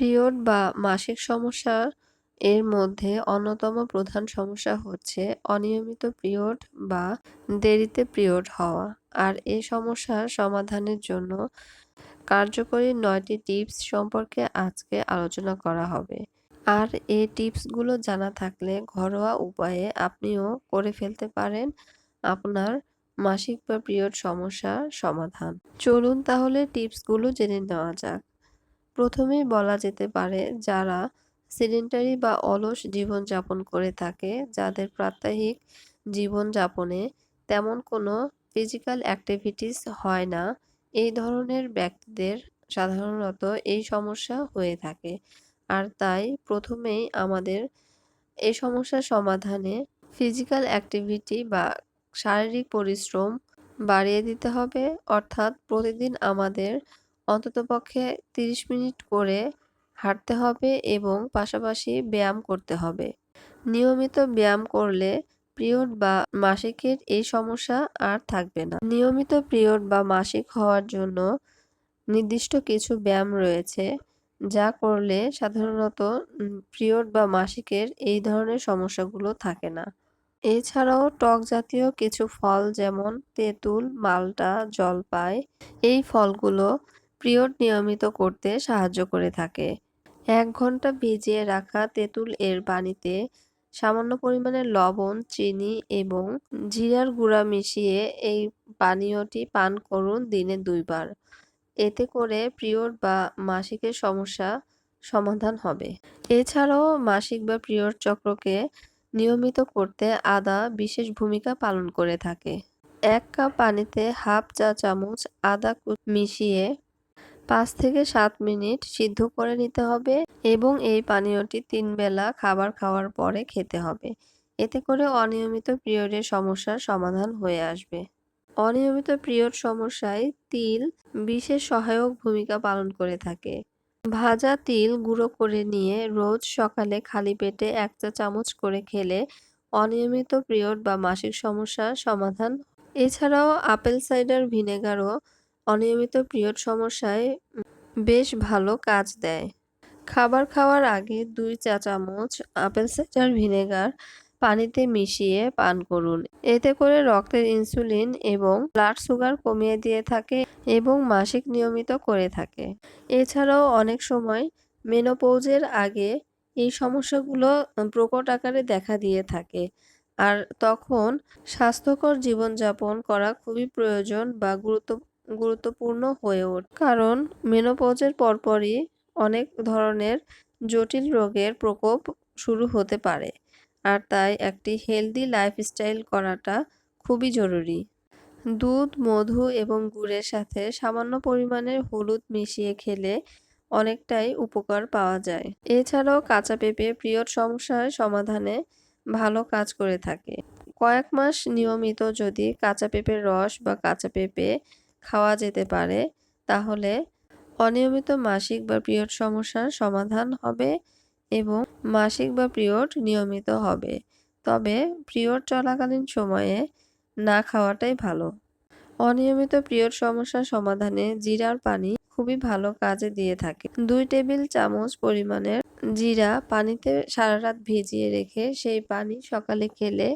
Period বা মাসিক সমস্যা এর মধ্যে অন্যতম প্রধান সমস্যা হচ্ছে অনিয়মিত পিরিয়ড বা দেরিতে পিরিয়ড হওয়া। আর এই সমস্যার সমাধানের জন্য কার্যকরী নয়টি টিপস সম্পর্কে আজকে আলোচনা করা হবে। আর এই টিপসগুলো জানা থাকলে ঘরোয়া উপায়ে আপনিও করে ফেলতে পারেন আপনার মাসিক বা পিরিয়ড সমস্যার সমাধান। চলুন তাহলে টিপসগুলো জেনে নেওয়া যাক। প্রথমেই বলা যেতে পারে যারা সিডেন্টারি বা অলস জীবনযাপন করে থাকে, যাদের প্রাত্যহিক জীবনযাপনে তেমন কোনো ফিজিক্যাল অ্যাক্টিভিটিস হয় না। এই ধরনের ব্যক্তিদের সাধারণত এই সমস্যা হয়ে থাকে আর তাই প্রথমেই আমাদের এই সমস্যার সমাধানে ফিজিক্যাল অ্যাক্টিভিটি বা শারীরিক পরিশ্রম বাড়িয়ে দিতে হবে। অর্থাৎ প্রতিদিন আমাদের অন্ততপক্ষে তিরিশ মিনিট করে হাঁটতে হবে এবং পাশাপাশি ব্যায়াম করতে হবে। নিয়মিত ব্যায়াম করলে পিরিয়ড বা মাসিকের এই সমস্যা আর থাকবে না। নিয়মিত পিরিয়ড বা মাসিক হওয়ার জন্য নির্দিষ্ট কিছু ব্যায়াম রয়েছে, যা করলে সাধারণত পিরিয়ড বা মাসিকের এই ধরনের সমস্যাগুলো থাকে না। এছাড়াও টক জাতীয় কিছু ফল যেমন তেঁতুল, মালটা, জলপাই, এই ফলগুলো পিরিয়ড নিয়মিত করতে সাহায্য করে থাকে। এক ঘণ্টা ভিজিয়ে রাখা তেঁতুল এর পানিতে সামান্য পরিমাণে লবণ, চিনি এবং জিরার গুঁড়া মিশিয়ে এই পানীয়টি পান করুন দিনে দুইবার। এতে করে পিরিয়ড বা মাসিকের সমস্যা সমাধান হবে। এছাড়াও মাসিক বা পিরিয়ড চক্রকে নিয়মিত করতে আদা বিশেষ ভূমিকা পালন করে থাকে। এক কাপ পানিতে হাফ চা চামচ আদা মিশিয়ে পাঁচ থেকে সাত মিনিট সিদ্ধ করে নিতে হবে এবং এই পানীয়টি তিন বেলা খাবার খাওয়ার পরে খেতে হবে। এতে করে অনিয়মিত পিরিয়ডের সমস্যার সমাধান হয়ে আসবে। অনিয়মিত পিরিয়ড সমস্যায় তিল বিশেষ সহায়ক ভূমিকা পালন করে থাকে। ভাজা তিল গুঁড়ো করে নিয়ে রোজ সকালে খালি পেটে এক চা চামচ করে খেলে অনিয়মিত পিরিয়ড বা মাসিক সমস্যার সমাধান এছাড়াও আপেল সাইডার ভিনেগারও অনিয়মিত পিরিয়ড সমস্যায় বেশ ভালো কাজ দেয়। খাবার খাওয়ার আগে দুই চা চামচ আপেল সাইডার ভিনেগার পানিতে মিশিয়ে পান করুন। এতে করে রক্তের ইনসুলিন এবং ব্লাড সুগার কমিয়ে দিয়ে থাকে এবং মাসিক নিয়মিত করে থাকে। এছাড়াও অনেক সময় মেনোপৌজের আগে এই সমস্যাগুলো প্রকট আকারে দেখা দিয়ে থাকে আর তখন স্বাস্থ্যকর জীবনযাপন করা খুবই প্রয়োজন বা গুরুত্ব গুরুত্বপূর্ণ হয়ে ওঠে। কারণ মেনোপজের পরপরই অনেক ধরনের জটিল রোগের প্রকোপ শুরু হতে পারে, আর তাই একটি হেলদি লাইফস্টাইল করাটা খুবই জরুরি। দুধ, মধু এবং গুড়ের সাথে সামান্য পরিমাণের হলুদ মিশিয়ে খেলে অনেকটাই উপকার পাওয়া যায়। এছাড়াও কাঁচা পেঁপে পিরিয়ড সমস্যার সমাধানে ভালো কাজ করে থাকে। কয়েক মাস নিয়মিত যদি কাঁচা পেঁপের রস বা কাঁচা পেঁপে খাওয়া যেতে পারে, তাহলে অনিয়মিত মাসিক বা পিরিয়ড সমস্যার সমাধান হবে এবং মাসিক বা পিরিয়ড নিয়মিত হবে। তবে পিরিয়ড চলাকালীন সময়ে না খাওয়াটাই ভালো। অনিয়মিত পিরিয়ড সমস্যার সমাধানে জিরার পানি খুবই ভালো কাজে দিয়ে থাকে। দুই টেবিল চামচ পরিমাণের জিরা পানিতে সারা রাত ভিজিয়ে রেখে সেই পানি সকালে খেলে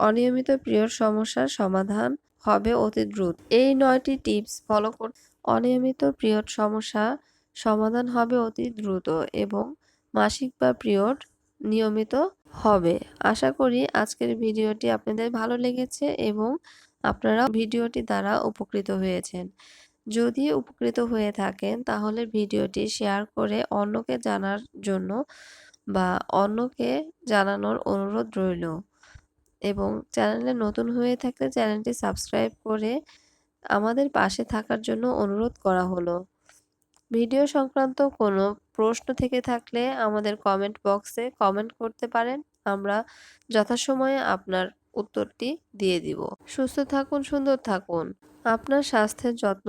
অনিয়মিত পিরিয়ড সমস্যার সমাধান হবে অতি দ্রুত। এই নয়টি টিপস ফলো করতে অনিয়মিত পিরিয়ড সমস্যা সমাধান হবে অতি দ্রুত এবং মাসিক বা পিরিয়ড নিয়মিত হবে। আশা করি আজকের ভিডিওটি আপনাদের ভালো লেগেছে এবং আপনারা ভিডিওটি দ্বারা উপকৃত হয়েছেন। যদি উপকৃত হয়ে থাকেন, তাহলে ভিডিওটি শেয়ার করে অন্যকে জানার জন্য বা অন্যকে জানানোর অনুরোধ রইল। এবং চ্যানেলে নতুন হয়ে থাকলে চ্যানেলটি সাবস্ক্রাইব করে আমাদের পাশে থাকার জন্য অনুরোধ করা হলো। ভিডিও সংক্রান্ত কোনো প্রশ্ন থেকে থাকলে আমাদের কমেন্ট বক্সে কমেন্ট করতে পারেন, আমরা যথাসময়ে আপনার উত্তরটি দিয়ে দিব। সুস্থ থাকুন, সুন্দর থাকুন। আপনার স্বাস্থ্যের যত্ন